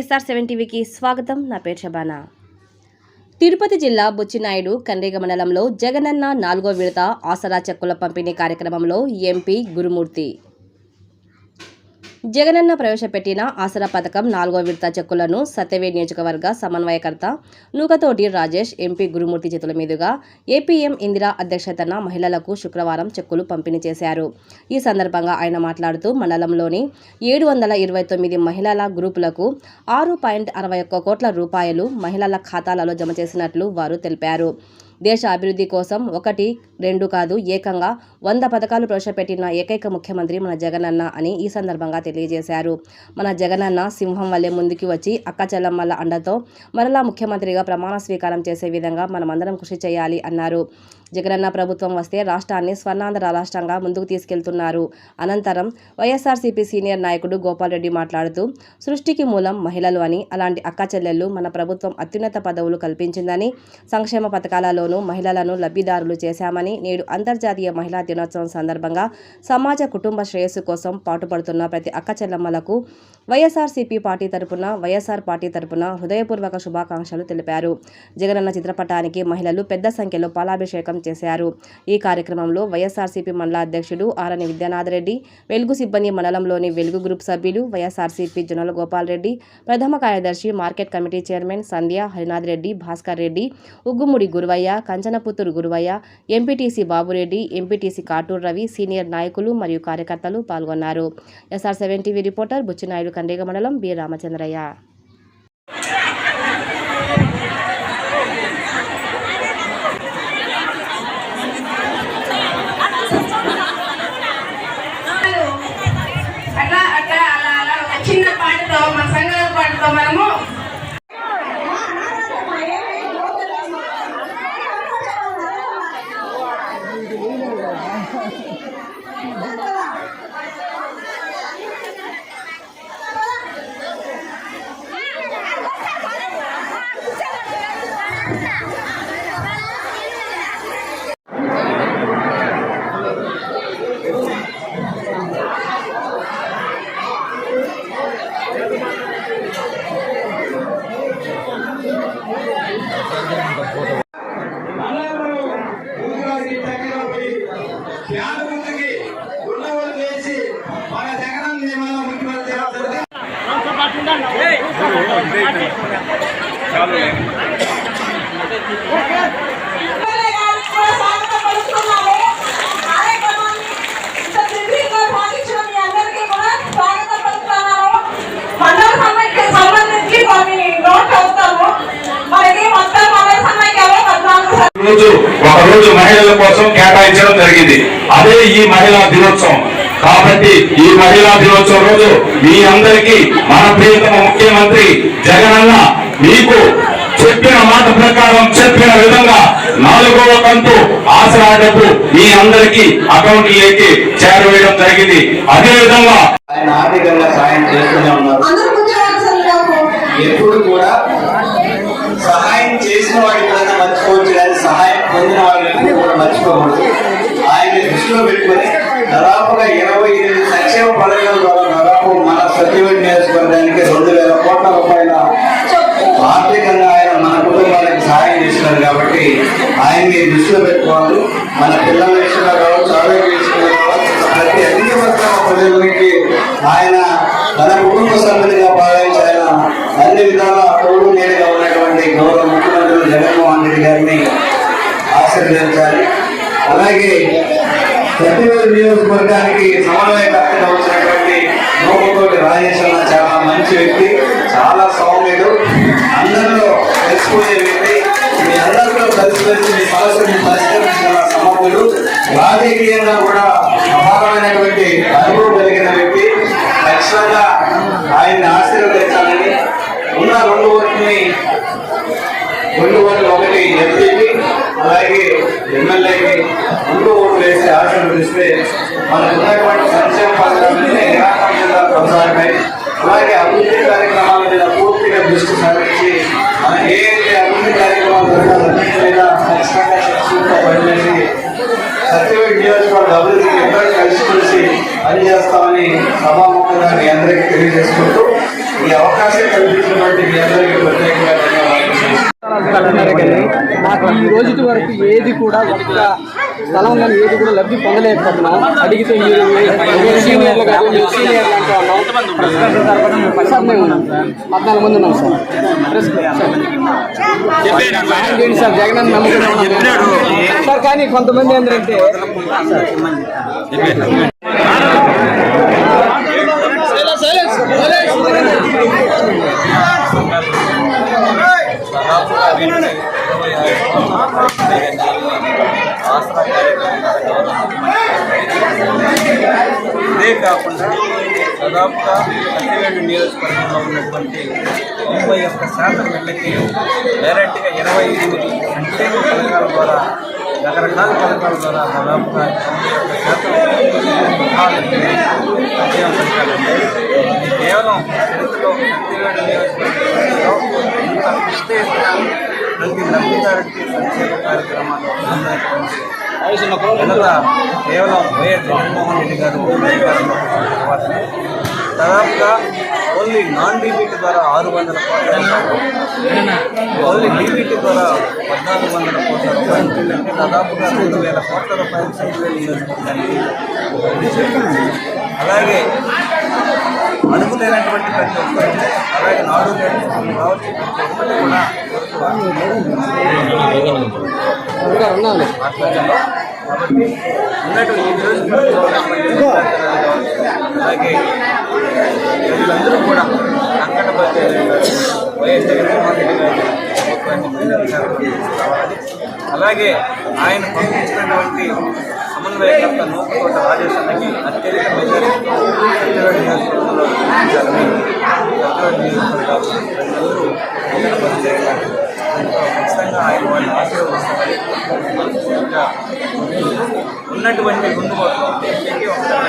SR seven టీవీకి స్వాగతం. నా పేరు షబానా. తిరుపతి జిల్లా బుచ్చినాయుడు కండ్రిగ మండలంలో జగనన్న నాలుగో విడత ఆసరా చెక్కుల పంపిణీ కార్యక్రమంలో ఎంపీ గురుమూర్తి జగనన్న ప్రవేశపెట్టిన ఆసరా పథకం నాలుగో విడత చెక్కులను సత్యవేడ్ నియోజకవర్గ సమన్వయకర్త నూకతోటి రాజేష్ ఎంపీ గురుమూర్తి చేతుల మీదుగా ఏపీఎం ఇందిరా అధ్యక్షతన మహిళలకు శుక్రవారం చెక్కులు పంపిణీ చేశారు. ఈ సందర్భంగా ఆయన మాట్లాడుతూ మండలంలోని ఏడు వందల ఇరవై తొమ్మిది మహిళల గ్రూపులకు ఆరు పాయింట్ అరవై ఒక్క కోట్ల రూపాయలు మహిళల ఖాతాలలో జమ చేసినట్లు వారు తెలిపారు. దేశ అభివృద్ధి కోసం ఒకటి రెండు కాదు ఏకంగా వంద పథకాలు ప్రవేశపెట్టిన ఏకైక ముఖ్యమంత్రి మన జగనన్న అని ఈ సందర్భంగా తెలియజేశారు. మన జగనన్న సింహం వల్లే ముందుకు వచ్చి అక్క చెల్లమ్మల అండతో మరలా ముఖ్యమంత్రిగా ప్రమాణ స్వీకారం చేసే విధంగా మనమందరం కృషి చేయాలి అన్నారు. జగనన్న ప్రభుత్వం వస్తే రాష్ట్రాన్ని స్వర్ణాంధ్ర రాష్ట్రంగా ముందుకు తీసుకెళ్తున్నారు. అనంతరం వైఎస్ఆర్సీపీ సీనియర్ నాయకుడు గోపాల్ రెడ్డి మాట్లాడుతూ సృష్టికి మూలం మహిళలు అని అలాంటి అక్క చెల్లెళ్ళు మన ప్రభుత్వం అత్యున్నత పదవులు కల్పించిందని సంక్షేమ పథకాలలోనూ మహిళలను లబ్ధిదారులు చేశామని నేడు అంతర్జాతీయ మహిళా దినోత్సవం సందర్భంగా సమాజ కుటుంబ శ్రేయస్సు కోసం పాటుపడుతున్న ప్రతి అక్క చెల్లమ్మలకు వైఎస్ఆర్సీపీ పార్టీ తరపున వైఎస్ఆర్ పార్టీ తరపున హృదయపూర్వక శుభాకాంక్షలు తెలిపారు. జగనన్న చిత్రపటానికి మహిళలు పెద్ద సంఖ్యలో పాలాభిషేకం చేశారు. ఈ కార్యక్రమంలో వైఎస్ఆర్సీపీ మండల అధ్యక్షుడు ఆరని విద్యానాథ్ రెడ్డి వెలుగు సిబ్బంది మండలంలోని వెలుగు గ్రూప్ సభ్యులు వైఎస్ఆర్సీపీ జొన్నల గోపాల్ రెడ్డి ప్రథమ కార్యదర్శి market committee chairman Sandhya Harinath Reddy Bhaskar Reddy Uggumudi Guruvayya Kanchanaputtur Guruvayya MPTC Babureddy MPTC Katuru Ravi senior నాయకులు మరియు కార్యకర్తలు పాల్గొన్నారు. SR seven TV reporter Buchinaidu Kandriga మండలం బి రామచంద్రయ్య. పాటతో మన సంగీత రోజు ఒక రోజు మహిళల కోసం కేటాయించడం జరిగింది. అదే ఈ మహిళా దినోత్సవం. కాబట్టి ఈ మహిళా దినోత్సవం రోజు మీ అందరికీ మన ప్రియతమ ముఖ్యమంత్రి జగనన్న మీకు చెప్పిన మాట ప్రకారం చెప్పిన విధంగా నాలుగవ కంతు ఆసరా డబ్బు మీ అందరికీ అకౌంట్లోకి చేరవేయడం జరిగింది. అదే విధంగా ఆయన ఆర్థికంగా సాయం చేస్తూనే ఉన్నారు. ఎప్పుడు కూడా సహాయం చేసిన వాడి ఎప్పుడైనా మర్చిపోవచ్చు కానీ సహాయం పొందిన వాళ్ళు ఎప్పుడు కూడా మర్చిపోకూడదు. ఆయన దృష్టిలో పెట్టుకుని దాదాపుగా ఇరవై ఎనిమిది సంక్షేమ పథకాల ద్వారా దాదాపు మన సత్యవేడి నియోజకవర్గానికి రెండు వేల కోట్ల రూపాయల ఆర్థికంగా ఆయన మన కుటుంబానికి సహాయం చేస్తున్నారు కాబట్టి ఆయన్ని దృష్టిలో పెట్టుకోవాలి. మన పిల్లల విషయంలో కావచ్చు ఆరోగ్య విషయంలో కావచ్చు ప్రతి అన్ని వర్గాల ప్రజలకి ఆయన తన కుటుంబ సభ్యులుగా భావించి ఆయన అన్ని విధాల తోడు నేరుగా ఉన్నటువంటి గౌరవ ముఖ్యమంత్రి జగన్మోహన్ రెడ్డి గారిని ఆశీర్వదించాలి. అలాగే సత్యవేలు నియోజకవర్గానికి సమన్వయకర్తగా వచ్చినటువంటి నోముతోటి రాజేష్ అన్న చాలా మంచి వ్యక్తి చాలా సౌమ్యుడు. అందరిలో తెలుసుకునే వ్యక్తి. మీ అందరితో కలిసి మీ సమస్యను పరిష్కరించిన సమర్థుడు రాజకీయంగా కూడా అపారమైనటువంటి అనుభవం కలిగిన వ్యక్తి. ఖచ్చితంగా ఆయన్ని ఆశీర్వదించాలని ఉన్న రెండు ఓట్లని రెండు ఓట్లు ఒకటి ఎంపీకి అలాగే ఎమ్మెల్యేకి రెండు ఓట్లు వేసి ఆశీర్వదిస్తే మనకు ఉన్నటువంటి సంక్షేమ పథకాలన్నీ నిరాకంగా కొనసాగుతాయి? అలాగే అభివృద్ధి కార్యక్రమాల మీద పూర్తిగా దృష్టి సారించి మన ఏ అభివృద్ధి కార్యక్రమాలు జరగాలో మీద ఖచ్చితంగా శక్తిగా పనిచేసి సత్యవేడి నియోజకవర్గ అభివృద్ధికి ఎక్కడ కలిసి కలిసి పనిచేస్తామని సభాముఖంగా మీ అందరికీ తెలియజేసుకుంటూ ఈ అవకాశం కల్పించినటువంటి మీ అందరికీ ప్రత్యేకంగా మాకు ఈ రోజు వరకు ఏది కూడా ఒక్క స్థలం కానీ ఏది కూడా లబ్ధి పొందలేకపోతున్నాం. అడిగితే మీరు సీనియర్లు కాదు మీరు సీనియర్లు అంటూ సార్ మేము పద్నాలుగు మంది ఉన్నాం sir. Press sir sir? Jagan అని నమ్ముకున్నాం సార్ కానీ కొంతమంది ఏంటంటే దాదాపుగా పదివేడు నియోజకవర్గంలో ఉన్నటువంటి తొంభై ఒక్క శాతం ఇళ్ళకి డైరెక్ట్గా ఇరవై ఎనిమిది సంక్షేమ పథకాల ద్వారా రకరకాల పథకాల ద్వారా దాదాపుగా తొంభై ఒక్క శాతం కుటుంబాలకి సంక్షేమ పథకాలు ఉన్నాయి. ఇది కేవలం చరిత్రలో పదివేడు నియోజకవర్గంలో ఇంత ప్రతి లబ్ధిదారుడికి సంక్షేమ కార్యక్రమాలు కేవలం వైఎస్ జగన్మోహన్ రెడ్డి గారు అధికారంలో తర్వాతనే దాదాపుగా ఓన్లీ నాన్ డీబీటీ ద్వారా ఆరు వందల కోట్ల ఓన్లీ డీబీటీ ద్వారా పద్నాలుగు వందల కోట్ల రూపాయలు అంటే దాదాపుగా రెండు వేల కోట్ల రూపాయలు నియోజకవర్గానికి అలాగే అడుగులేనటువంటి ప్రతి ఒక్కరికి అలాగే నాడు కావచ్చు ప్రతి ఒక్కటి కూడా కాబట్టి అలాగే వీళ్ళందరూ కూడా అంకటపతి వైఎస్ జగన్మోహన్ రెడ్డి గారి ప్రభుత్వాన్ని మళ్ళీ అలాగే ఆయన పంపించినటువంటి సమన్వయకర్త నూకతోట రాజేష్ అన్నకి అత్యధిక మెజారిటీతో నియోజకవర్గంలో ప్రజలందరూ జగన్ ఖచ్చితంగా ఆయన వాళ్ళని ఆశీర్వదిస్తారు ఉన్నటువంటి ముందు ఒక